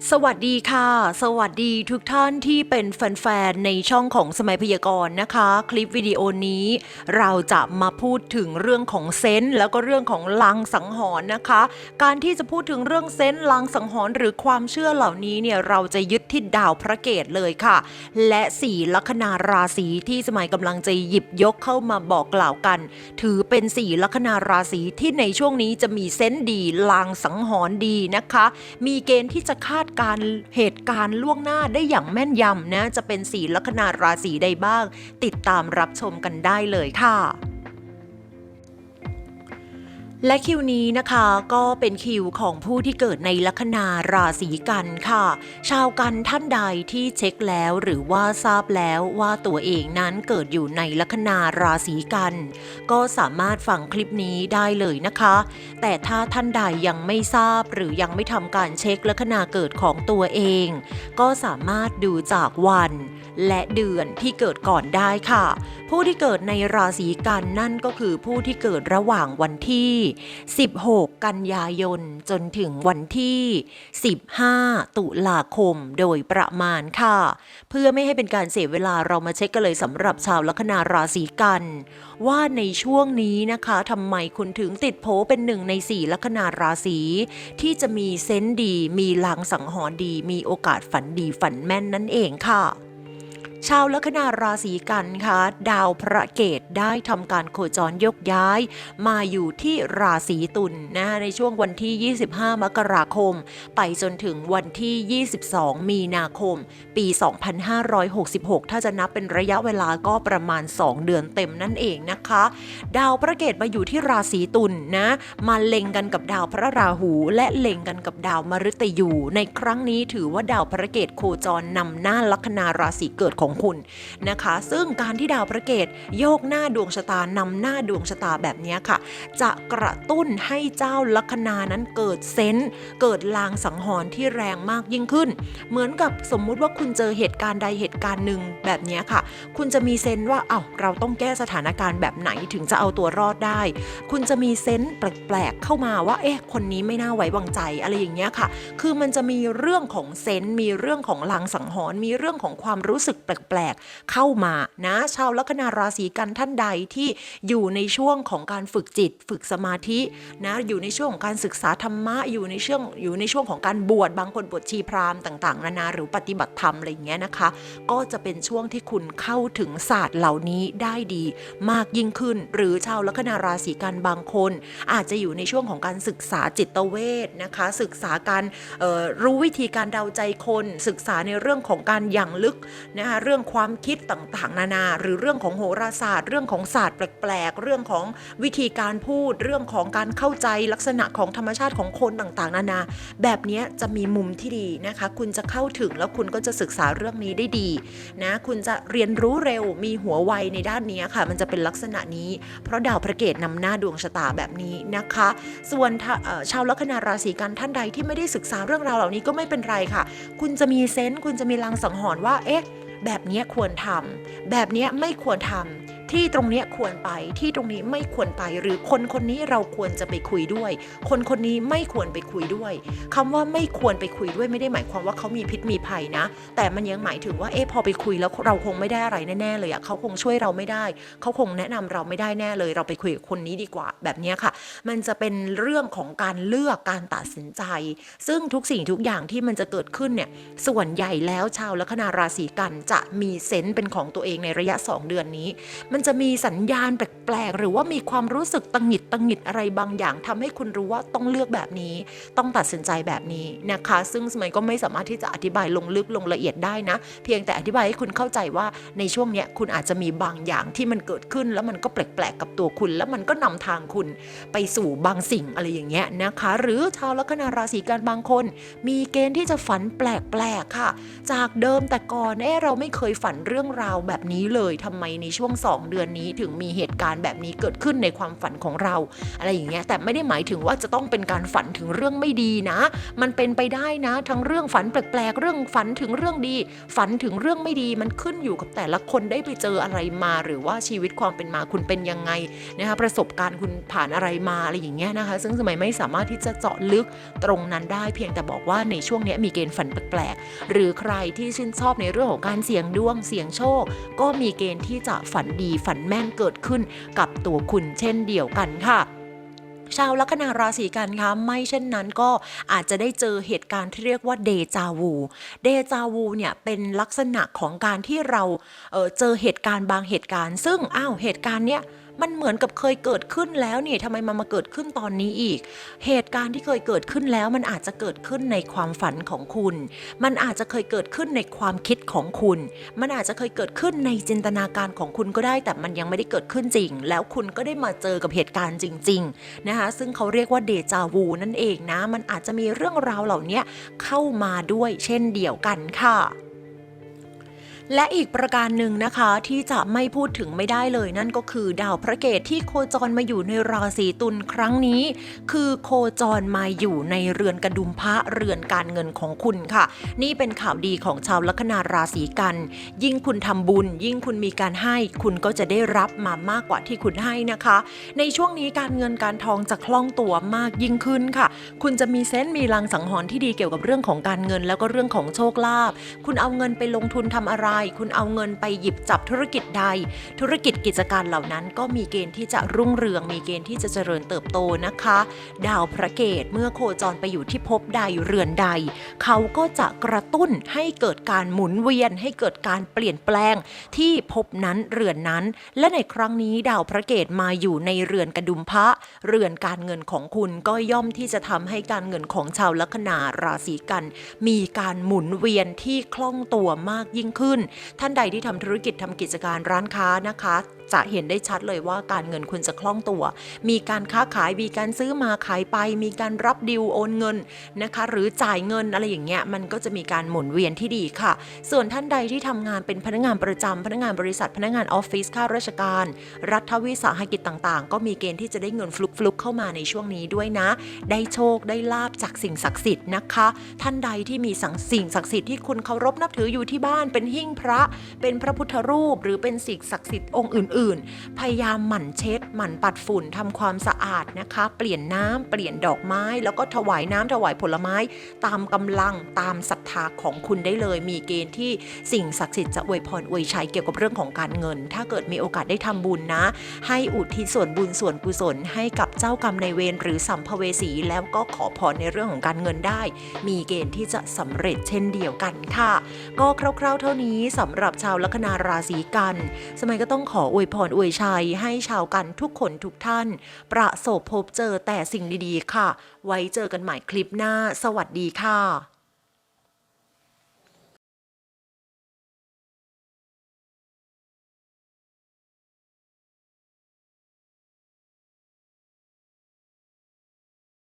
สวัสดีค่ะ สวัสดีทุกท่านที่เป็นแฟนๆในช่องของสมัยพยากรณ์นะคะ คลิปวิดีโอนี้ เราจะมาพูดถึงเรื่องของเซนส์แล้วก็เรื่องของลังสังหรณ์นะคะ การที่จะพูดถึงเรื่องเซนส์ลังสังหรณ์หรือความเชื่อเหล่านี้เนี่ยเราจะยึดที่ดาวพระเกตเลยค่ะ และสี่ลัคนาราศีที่สมัยกำลังจะหยิบยกเข้ามาบอกกล่าวกัน ถือเป็นสี่ลัคนาราศีที่ในช่วงนี้จะมีเซนส์ดีลางสังหรณ์ดีนะคะ มีเกณฑ์ที่จะคาดการ เหตุการณ์ล่วงหน้าได้อย่างแม่นยำนะ จะเป็นสีลัคนาราศีใดบ้าง ติดตามรับชมกันได้เลยค่ะ และคิวนี้นะคะก็เป็นคิวของผู้ที่เกิดในลัคนาราศีกันค่ะ ชาวกันท่านใดที่เช็คแล้วหรือว่าทราบแล้วว่าตัวเองนั้นเกิดอยู่ในลัคนาราศีกัน ก็สามารถฟังคลิปนี้ได้เลยนะคะ แต่ถ้าท่านใดยังไม่ทราบหรือยังไม่ทำการเช็คลัคนาเกิดของตัวเอง ก็สามารถดูจากวัน และเดือนที่เกิดก่อนได้ค่ะ ผู้ที่เกิดในราศีกันนั่นก็คือผู้ที่เกิดระหว่างวันที่ 16 กันยายน จนถึงวันที่ 15 ตุลาคมโดยประมาณค่ะ เพื่อไม่ให้เป็นการเสียเวลาเรามาเช็คกันเลยสำหรับชาวลัคนาราศีกัน ว่าในช่วงนี้นะคะทำไมคุณถึงติดโผเป็นหนึ่งในสี่ลัคนาราศีที่จะมีเซนส์ดี มีลางสังหรณ์ดี มีโอกาสฝันดีฝันแม่นนั่นเองค่ะ ชาวลัคนาราศีกันคะดาวพระเกตได้ทำการโคจรยกย้าย มาอยู่ที่ราศีตุลนะในช่วงวันที่ 25 มกราคม ไปจนถึงวันที่ 22 มีนาคม ปี 2566 ถ้าจะนับเป็นระยะเวลาก็ประมาณ 2 เดือนเต็มนั่นเองนะคะ ดาวพระเกตมาอยู่ที่ราศีตุลนะมาเล็งกันกับดาวพระราหู และเล็งกันกับดาวมฤตยูในครั้งนี้ถือว่าดาวพระเกตโคจรนำหน้าลัคนาราศีเกิดของคุณนะคะ ซึ่งการที่ดาวพระเกตโยกหน้าดวงชะตานำหน้าดวงชะตาแบบนี้ค่ะ จะกระตุ้นให้เจ้าลัคนานั้นเกิดเซนส์เกิดลางสังหรณ์ที่แรงมากยิ่งขึ้น เหมือนกับสมมุติว่าคุณเจอเหตุการณ์ใดเหตุการณ์หนึ่งแบบนี้ค่ะ คุณจะมีเซนส์ว่าเอ้าเราต้องแก้สถานการณ์แบบไหนถึงจะเอาตัวรอดได้ คุณจะมีเซนส์แปลกๆเข้ามาว่าเอ๊ะคนนี้ไม่น่าไว้วางใจอะไรอย่างเงี้ยค่ะ คือมันจะมีเรื่องของเซนส์มีเรื่องของลางสังหรณ์มีเรื่องของความรู้สึกแปปลกๆ เข้ามานะ ชาวลัคนาราศีกันท่านใดที่อยู่ในช่วงของการฝึกจิต ฝึกสมาธินะอยู่ในช่วงของการศึกษาธรรมะอยู่ในช่วงอยู่ในช่วงของการบวชบางคนบวชชีพราหมณ์ต่าง ๆ นานาหรือปฏิบัติธรรมอะไรอย่างเงี้ยนะคะ ก็จะเป็นช่วงที่คุณเข้าถึงศาสตร์เหล่านี้ได้ดีมากยิ่งขึ้น หรือชาวลัคนาราศีกันบางคน อาจจะอยู่ในช่วงของการศึกษาจิตเวชนะคะ ศึกษาการรู้วิธีการเดาใจคน ศึกษาในเรื่องของการอย่างลึกนะคะรื่องความคิดต่างๆ นานา หรือเรื่องของโหราศาสตร์ เรื่องของศาสตร์แปลกๆ เรื่องของวิธีการพูด เรื่องของการเข้าใจลักษณะของธรรมชาติของคนต่างๆ นานา แบบนี้จะมีมุมที่ดีนะคะ คุณจะเข้าถึงแล้วคุณก็จะศึกษาเรื่องนี้ได้ดีนะคุณจะเรียนรู้เร็วมีหัวไวในด้านนี้ค่ะ มันจะเป็นลักษณะนี้ เพราะดาวพระเกตนำหน้าดวงชะตาแบบนี้นะคะ ส่วนชาวลัคนาราศีกันท่านใดที่ไม่ได้ศึกษาเรื่องราวเหล่านี้ก็ไม่เป็นไรค่ะ คุณจะมีเซนส์คุณจะมีลางสังหรณ์ว่า เอ๊ะ แบบนี้ควรทำแบบนี้ไม่ควรทำ ที่ตรงนี้ควรไปที่ตรงนี้ไม่ควรไป หรือคนคนนี้เราควรจะไปคุยด้วย คนคนนี้ไม่ควรไปคุยด้วยคำว่าไม่ควรไปคุยด้วยไม่ได้หมายความว่าเขามีพิษมีภัยนะ แต่มันยังหมายถึงว่าเอ๊ะพอไปคุยแล้วเราคงไม่ได้อะไรแน่ๆเลยอะเขาคงช่วยเราไม่ได้ เขาคงแนะนำเราไม่ได้แน่เลย เราไปคุยกับคนนี้ดีกว่าแบบนี้ค่ะ มันจะเป็นเรื่องของการเลือกการตัดสินใจ ซึ่งทุกสิ่งทุกอย่างที่มันจะเกิดขึ้นเนี่ยส่วนใหญ่แล้วชาวลัคนาราศีกันจะมีเซนส์เป็นของตัวเองในระยะ 2 เดือนนี้มันจะมีสัญญาณแปลกๆ หรือว่ามีความรู้สึกตังหิดตังหิดอะไรบางอย่างทำให้คุณรู้ว่าต้องเลือกแบบนี้ ต้องตัดสินใจแบบนี้นะคะ ซึ่งสมัยก็ไม่สามารถที่จะอธิบายลงลึกลงละเอียดได้นะ เพียงแต่อธิบายให้คุณเข้าใจว่าในช่วงเนี้ยคุณอาจจะมีบางอย่างที่มันเกิดขึ้น แล้วมันก็แปลกๆกับตัวคุณ แล้วมันก็นำทางคุณไปสู่บางสิ่งอะไรอย่างเงี้ยนะคะ หรือชาวลัคนาราศีกันบางคน มีเกณฑ์ที่จะฝันแปลกๆค่ะ จากเดิมแต่ก่อนเอ๊เราไม่เคยฝันเรื่องราวแบบนี้เลยทำไมในช่วง2เดือนนี้ถึงมีเหตุการณ์แบบนี้เกิดขึ้นในความฝันของเรา อะไรอย่างเงี้ยแต่ไม่ได้หมายถึงว่าจะต้องเป็นการฝันถึงเรื่องไม่ดีนะ มันเป็นไปได้นะ ทั้งเรื่องฝันแปลกๆ เรื่องฝันถึงเรื่องดี ฝันถึงเรื่องไม่ดีมันขึ้นอยู่กับแต่ละคนได้ไปเจออะไรมา หรือว่าชีวิตความเป็นมาคุณเป็นยังไงนะคะประสบการณ์คุณผ่านอะไรมาอะไรอย่างเงี้ยนะคะ ซึ่งสมัยไม่สามารถที่จะเจาะลึกตรงนั้นได้เพียงแต่บอกว่าในช่วงนี้มีเกณฑ์ฝันแปลกๆหรือใครที่ชื่นชอบในเรื่องของการเสี่ยงดวงเสี่ยงโชค ก็มีเกณฑ์ที่จะฝันดีฝันแม่นเกิดขึ้นกับตัวคุณเช่นเดียวกันค่ะชาวลัคนาราศีกันคะไม่เช่นนั้นก็อาจจะได้เจอเหตุการณ์ที่เรียกว่าเดจาวูเดจาวูเนี่ยเป็นลักษณะของการที่เราเออเจอเหตุการณ์บางเหตุการณ์ ซึ่งอ้าวเหตุการณ์เนี้ย มันเหมือนกับเคยเกิดขึ้นแล้วนี่ทำไมมันมาเกิดขึ้นตอนนี้อีก เหตุการณ์ที่เคยเกิดขึ้นแล้ว มันอาจจะเกิดขึ้นในความฝันของคุณ มันอาจจะเคยเกิดขึ้นในความคิดของคุณ มันอาจจะเคยเกิดขึ้นในจินตนาการของคุณก็ได้ แต่มันยังไม่ได้เกิดขึ้นจริง แล้วคุณก็ได้มาเจอกับเหตุการณ์จริง ๆนะคะ ซึ่งเขาเรียกว่าเดจาวูนั่นเองนะ มันอาจจะมีเรื่องราวเหล่านี้เข้ามาด้วยเช่นเดียวกันค่ะ และอีกประการหนึ่งนะคะที่จะไม่พูดถึงไม่ได้เลยนั่นก็คือ ดาวพระเกตที่โคจรมาอยู่ในราศีตุลครั้งนี้ คือโคจรมาอยู่ในเรือนกระดุมพระเรือนการเงินของคุณค่ะ นี่เป็นข่าวดีของชาวลัคนาราศีกัน ยิ่งคุณทำบุญ ยิ่งคุณมีการให้ คุณก็จะได้รับมามากกว่าที่คุณให้นะคะ ในช่วงนี้การเงินการทองจะคล่องตัวมากยิ่งขึ้นค่ะ คุณจะมีเซนส์มีลังสังหรณ์ที่ดีเกี่ยวกับเรื่องของการเงิน แล้วก็เรื่องของโชคลาภคุณเอาเงินไปลงทุนทำอะไรคุณเอาเงินไปหยิบจับธุรกิจใด ธุรกิจกิจการเหล่านั้นก็มีเกณฑ์ที่จะรุ่งเรือง มีเกณฑ์ที่จะเจริญเติบโตนะคะ ดาวพระเกตเมื่อโคจรไปอยู่ที่ภพใดเรือนใด เขาก็จะกระตุ้นให้เกิดการหมุนเวียน ให้เกิดการเปลี่ยนแปลงที่ภพนั้นเรือนนั้น และในครั้งนี้ดาวพระเกตมาอยู่ในเรือนกระดุมพระ เรือนการเงินของคุณก็ย่อมที่จะทำให้การเงินของชาวลัคนาราศีกัน มีการหมุนเวียนที่คล่องตัวมากยิ่งขึ้นท่านใดที่ทำธุรกิจทำกิจการร้านค้านะคะ จะเห็นได้ชัดเลยว่าการเงินคุณจะคล่องตัว มีการค้าขายมีการซื้อมาขายไป มีการรับดิวโอนเงินนะคะ หรือจ่ายเงินอะไรอย่างเงี้ยมันก็จะมีการหมุนเวียนที่ดีค่ะ ส่วนท่านใดที่ทำงานเป็นพนักงานประจำพนักงานบริษัทพนักงานออฟฟิศข้าราชการ รัฐวิสาหกิจต่างๆ ก็มีเกณฑ์ที่จะได้เงินฟลุกๆเข้ามาในช่วงนี้ด้วยนะ ได้โชคได้ลาบจากสิ่งศักดิ์สิทธิ์นะคะ ท่านใดที่มีสังสิ่งศักดิ์สิทธิ์ที่คุณเคารพนับถืออยู่ที่บ้านเป็นหิ้งพระ เป็นพระพุทธรูป หรือเป็นสิ่งศักดิ์สิทธิ์องค์อื่นๆพยายามหมั่นเช็ด หมั่นปัดฝุ่นทำความสะอาดนะคะ เปลี่ยนน้ำเปลี่ยนดอกไม้ แล้วก็ถวายน้ำถวายผลไม้ ตามกำลังตามศรัทธาของคุณได้เลย มีเกณฑ์ที่สิ่งศักดิ์สิทธิ์จะอวยพรอวยชัยเกี่ยวกับเรื่องของการเงิน ถ้าเกิดมีโอกาสได้ทำบุญนะ ให้อุทิศส่วนบุญส่วนกุศล ให้กับเจ้ากรรมในเวรหรือสัมภเวสี แล้วก็ขอพรในเรื่องของการเงินได้ มีเกณฑ์ที่จะสำเร็จเช่นเดียวกันค่ะ ก็คร่าวๆ เท่านี้สำหรับชาวลัคนาราศีกัน สมัยก็ต้องขออวยวยพรอวยชัยให้ชาวกันทุกคนทุกท่าน ประสบพบเจอแต่สิ่งดีๆค่ะ ไว้เจอกันใหม่คลิปหน้า สวัสดีค่ะ